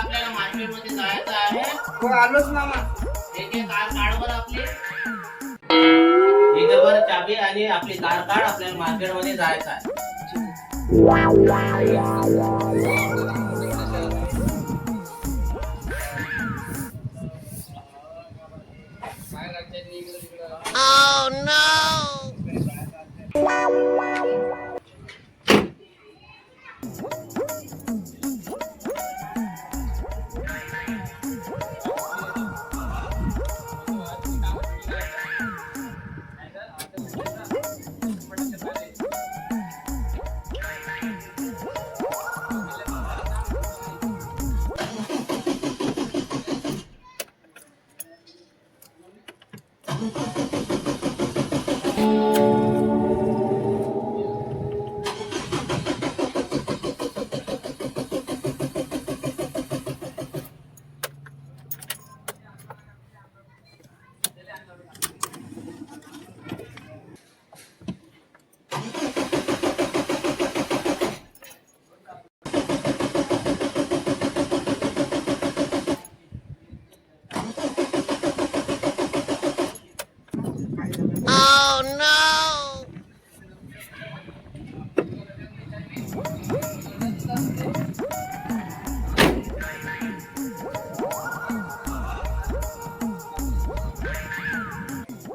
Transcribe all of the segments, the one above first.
आपल्याला मार्केटमध्ये जायचं आहे. हो आलोच मामा एक एक कार काढवर आपली. इथे वर चाबी आणि आपली कार काढ आपल्याला मार्केटमध्ये जायचं आहे.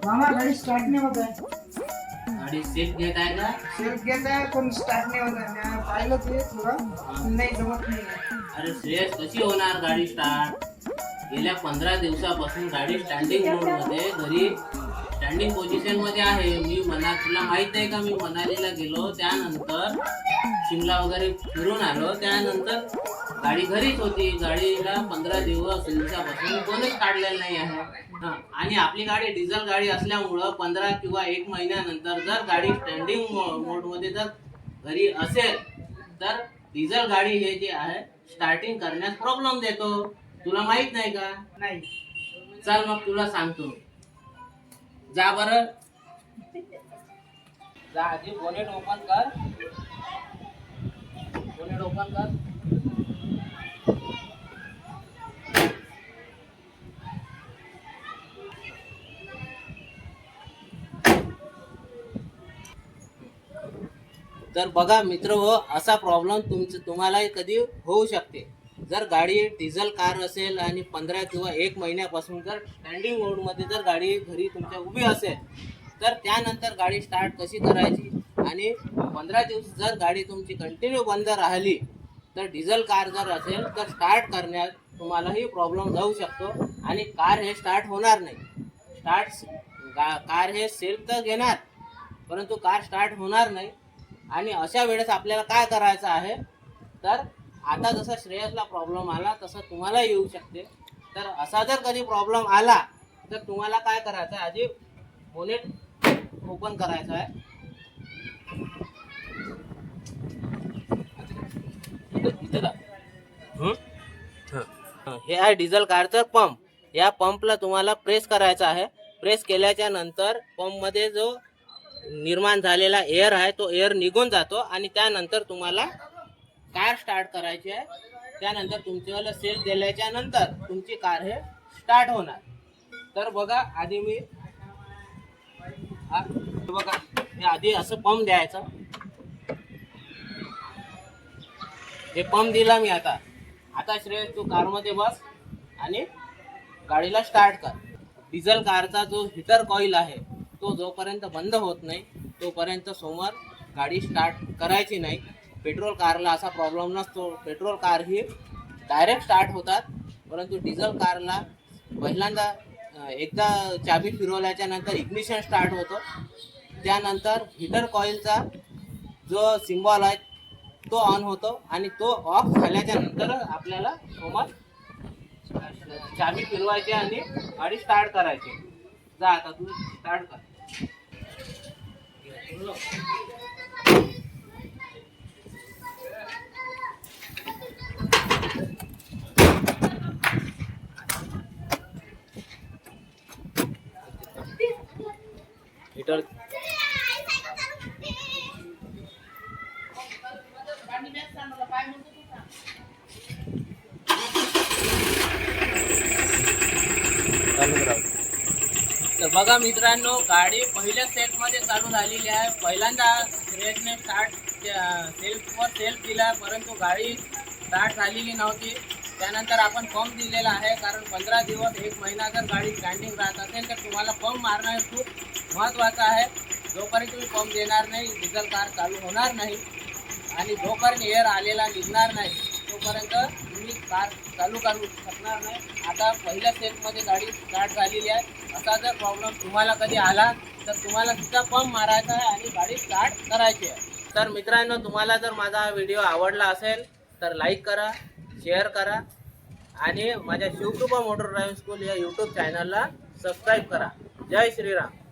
मामा गाडी स्टार्ट नाही होत आहे. गाडी सेफ घेत आहे का सेल्फ घेत आहे पण स्टार्ट नाही होत आहे. पाहिलं ते थोडं. नाही जमत नाही. अरे श्रेयस कशी होणार गाडी स्टार्ट गेल्या पंधरा दिवसापासून गाडी स्टँडिंग मोडमध्ये घरी स्टँडिंग पोझिशनमध्ये आहे. मी मना तुला माहीत आहे का? मी मनालीला गेलो त्यानंतर शिमला वगैरे फिरून आलो. त्यानंतर गाडी घरीच होती. गाडीला पंधरा दिवस दिवसापासून कोणीच काढलेलं नाही आहे. आणि आपली गाडी डिझेल गाडी असल्यामुळं पंधरा किंवा एक महिन्यानंतर जर गाडी स्टँडिंग मोडमध्ये जर घरी असेल तर डिझेल गाडी हे जे आहे स्टार्टिंग करण्यास प्रॉब्लेम देतो. तुला माहीत नाही का? नाही. चल मग तुला सांगतो. जा बर. जा आधी बोनेट ओपन कर. बोनेट ओपन कर. तर बघा मित्र हो असा प्रॉब्लेम तुमचं तुम्हालाही कधी होऊ शकते. जर गाडी डिझेल कार असेल आणि पंधरा किंवा एक महिन्यापासून जर स्टँडिंग मोडमध्ये जर गाडी घरी तुमच्या उभी असेल तर त्यानंतर गाडी स्टार्ट कशी करायची? आणि पंधरा दिवस जर गाडी तुमची कंटिन्यू बंद राहिली तर डिझेल कार जर असेल तर स्टार्ट करण्यात तुम्हालाही प्रॉब्लेम जाऊ शकतो आणि कार हे स्टार्ट होणार नाही. स्टार्ट कार हे सेल्फ तर घेणार परंतु कार स्टार्ट होणार नाही. आणि अशा वेळेस आपल्याला काय करायचं आहे? तर आता जसा श्रेयसला प्रॉब्लेम आला तसं तुम्हाला येऊ शकते. तर असा जर कधी प्रॉब्लेम आला तर तुम्हाला काय करायचं आहे? आधी बोनेट ओपन करायचं आहे. हं? हं. हे आहे डिझेल कारचं पंप या पंपला तुम्हाला प्रेस करायचा आहे. प्रेस केल्याच्यानंतर पंपमध्ये जो निर्माण झालेला एअर आहे तो एअर निघून जातो आणि त्यानंतर तुम्हाला कार स्टार्ट करायची आहे. त्यानंतर तुमच्यावाला सेल दिल्याच्या नंतर तुमची कार हे स्टार्ट होणार. तर बघा आधी मी बघा हे आधी असं पंप द्यायचं. हे पंप दिला मी आता. आता श्रेयस तू कारमध्ये बस आणि गाडीला स्टार्ट कर. डिझेल कारचा जो हिटर कॉईल आहे तो जोपर्यंत बंद होत नाही तोपर्यंत समोर गाडी स्टार्ट करायची नाही. पेट्रोल कारला असा प्रॉब्लेम नसतो. पेट्रोल कार ही डायरेक्ट स्टार्ट होतात. परंतु डिझेल कारला पहिल्यांदा एकदा चाबी फिरवल्याच्या नंतर इग्निशन स्टार्ट होतो. त्यानंतर हिटर कॉईलचा जो सिम्बॉल आहे तो ऑन होतो आणि तो ऑफ झाल्याच्यानंतर आपल्याला समोर चाबी फिरवायची आणि गाडी स्टार्ट करायची. जा आता तू स्टार्ट कर. हिटर तर बघा मित्रांनो गाडी पहिल्या सेटमध्ये चालू झालेली आहे. पहिल्यांदा रेजने स्टार्ट सेल्फवर सेल्फ दिला परंतु गाडी स्टार्ट झालेली नव्हती. त्यानंतर आपण पंप दिलेला आहे कारण पंधरा दिवस एक महिना जर गाडी स्टँडिंग राहत असेल तर तुम्हाला पंप मारणं खूप महत्त्वाचं आहे जोपर्यंत तुम्ही पंप देणार नाही डिझेल कार चालू होणार नाही आणि जोपर्यंत एअर आलेला निघणार नाही तोपर्यंत तुम्ही कार चालू करू शकणार नाही. आता पहिल्या स्टेपमध्ये गाडी स्टार्ट झालेली आहे. असा जर प्रॉब्लेम तुम्हाला कधी आला तर तुम्हाला सुद्धा पंप मारायचा आहे आणि गाडी स्टार्ट करायची आहे. तर मित्रांनो तुम्हाला जर माझा हा व्हिडिओ आवडला असेल तर लाईक करा शेअर करा आणि माझ्या शिवकृपा मोटर ड्रायव्हिंग स्कूल या यूट्यूब चॅनलला सबस्क्राईब करा. जय श्रीराम.